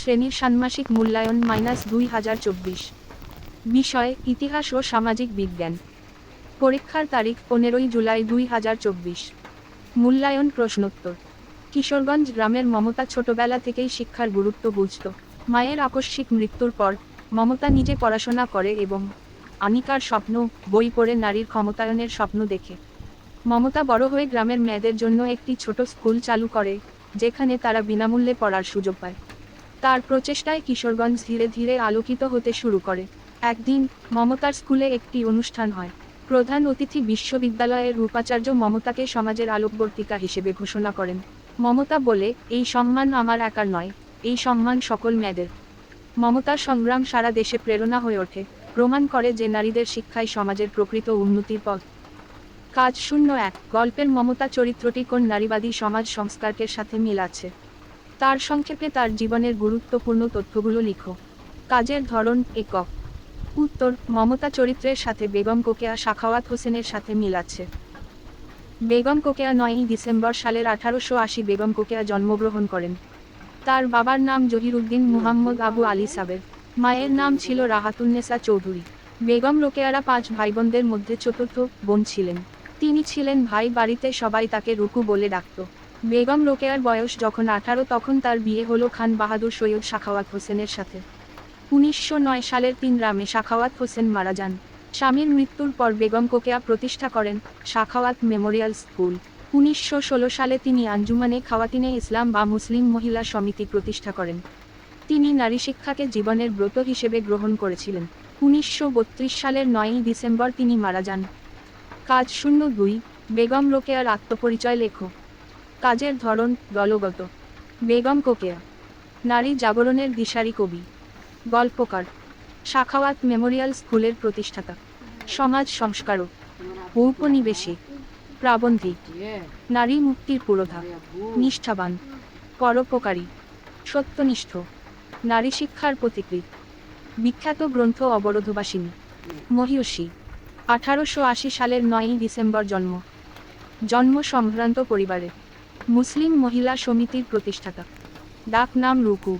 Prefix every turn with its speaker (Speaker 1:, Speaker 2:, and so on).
Speaker 1: শ্রেণির ষান্মাসিক মূল্যায়ন মাইনাস দুই হাজার চব্বিশ। বিষয়, ইতিহাস ও সামাজিক বিজ্ঞান। পরীক্ষার তারিখ, পনেরোই জুলাই দুই হাজার চব্বিশ। মূল্যায়ন প্রশ্নোত্তর। কিশোরগঞ্জ গ্রামের মমতা ছোটবেলা থেকেই শিক্ষার গুরুত্ব বুঝত। মায়ের আকস্মিক মৃত্যুর পর, মমতা নিজে পড়াশোনা করে এবং আনিকার স্বপ্ন, বই পড়ে নারীর ক্ষমতায়নের স্বপ্ন দেখে। মমতা বড় হয়ে গ্রামের মেয়েদের জন্য একটি ছোট স্কুল চালু করে, যেখানে তারা বিনামূল্যে পড়ার সুযোগ পায়। তার প্রচেষ্টায় কিশোরগঞ্জ ধীরে ধীরে আলোকিত হতে শুরু করে। একদিন, মমতার স্কুলে একটি অনুষ্ঠান হয়। প্রধান অতিথি বিশ্ববিদ্যালয়ের উপাচার্য মমতাকে সমাজের আলোকবর্তিকা হিসেবে ঘোষণা করেন। মমতা বলে, এই সম্মান আমার একার নয়, এই সম্মান সকল মেয়েদের। মমতার সংগ্রাম সারা দেশে প্রেরণা হয়ে ওঠে, প্রমাণ করে যে নারীদের শিক্ষায় সমাজের প্রকৃত উন্নতির পথ। কাজ শূন্য এক, গল্পের মমতা চরিত্রটি কোন নারীবাদী সমাজ সংস্কারকের সাথে মিল আছে? তার সংক্ষেপে তার জীবনের গুরুত্বপূর্ণ তথ্যগুলো লিখো। কাজের ধরন, একক। উত্তর, মমতা চরিত্রের সাথে বেগম কোকেয়া সাখাওয়াত হোসেনের সাথে মিল আছে। বেগম কোকেয়া নয়ই ডিসেম্বর সালের আঠারোশো আশি বেগম কোকেয়া জন্মগ্রহণ করেন। তার বাবার নাম জহিরুদ্দিন মুহাম্মদ আবু আলী সাবের। মায়ের নাম ছিল রাহাতুন্নেসা চৌধুরী। বেগম রোকেয়ারা পাঁচ ভাইবোনদের মধ্যে চতুর্থ বোন ছিলেন। তিনি ছিলেন ভাই বাড়িতে সবাই তাকে রুকু বলে ডাকত। বেগম রোকেয়ার বয়স যখন আঠারো, তখন তার বিয়ে হলো খান বাহাদুর সৈয়দ সাখাওয়াত হোসেনের সাথে। উনিশশো নয় সালের তিন রামে সাখাওয়াত হোসেন মারা যান। স্বামীর মৃত্যুর পর বেগম কোকেয়া প্রতিষ্ঠা করেন সাখাওয়াত মেমোরিয়াল স্কুল। উনিশশো ষোলো সালে তিনি আঞ্জুমানে খাওয়াতিনে ইসলাম বা মুসলিম মহিলা সমিতি প্রতিষ্ঠা করেন। তিনি নারী শিক্ষাকে জীবনের ব্রত হিসেবে গ্রহণ করেছিলেন। উনিশশো বত্রিশ সালের নয়ই ডিসেম্বর তিনি মারা যান। কাজ শূন্য দুই, বেগম রোকেয়ার আত্মপরিচয় লেখো। কাজের ধরন দলগত। বেগম কোকেয়া। নারী জাগরণের দিশারি কবি। গল্পকার। শাখাওয়াত মেমোরিয়াল স্কুলের প্রতিষ্ঠাতা। সমাজ সংস্কারক। ঔপনিবেশিক। প্রাবন্ধিক। নারী মুক্তির পুরোধা। নিষ্ঠাবান। পরোপকারী। সত্যনিষ্ঠ। নারী শিক্ষার প্রতিকৃত। বিখ্যাত গ্রন্থ অবরোধবাসিনী। মহিষী আঠারোশো আশি সালের নয়ই ডিসেম্বর জন্ম। জন্ম সম্ভ্রান্ত পরিবারে। মুসলিম মহিলা সমিতির প্রতিষ্ঠাতা। ডাক নাম রুকু।